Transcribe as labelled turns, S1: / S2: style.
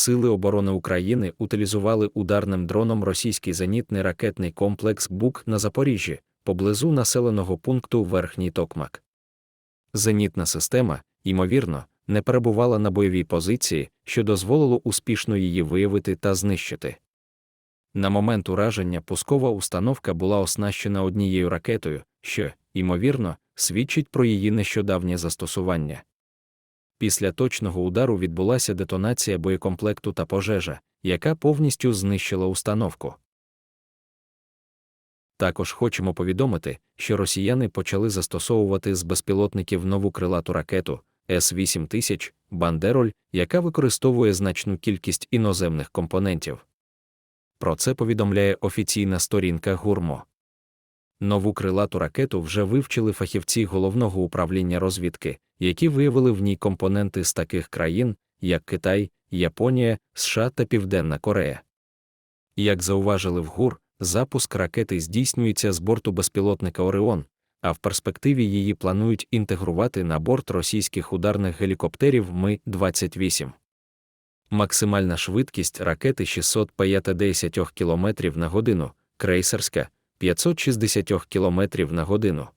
S1: Сили оборони України утилізували ударним дроном російський зенітний ракетний комплекс БУК на Запоріжжі, поблизу населеного пункту Верхній Токмак. Зенітна система, ймовірно, не перебувала на бойовій позиції, що дозволило успішно її виявити та знищити. На момент ураження пускова установка була оснащена однією ракетою, що, ймовірно, свідчить про її нещодавнє застосування. Після точного удару відбулася детонація боєкомплекту та пожежа, яка повністю знищила установку. Також хочемо повідомити, що росіяни почали застосовувати з безпілотників нову крилату ракету С-8000 Бандероль, яка використовує значну кількість іноземних компонентів. Про це повідомляє офіційна сторінка Гурмо. Нову крилату ракету вже вивчили фахівці головного управління розвідки, які виявили в ній компоненти з таких країн, як Китай, Японія, США та Південна Корея. Як зауважили в ГУР, запуск ракети здійснюється з борту безпілотника Оріон, а в перспективі її планують інтегрувати на борт російських ударних гелікоптерів Ми-28. Максимальна швидкість ракети 650 км на годину, крейсерська 560 км на годину.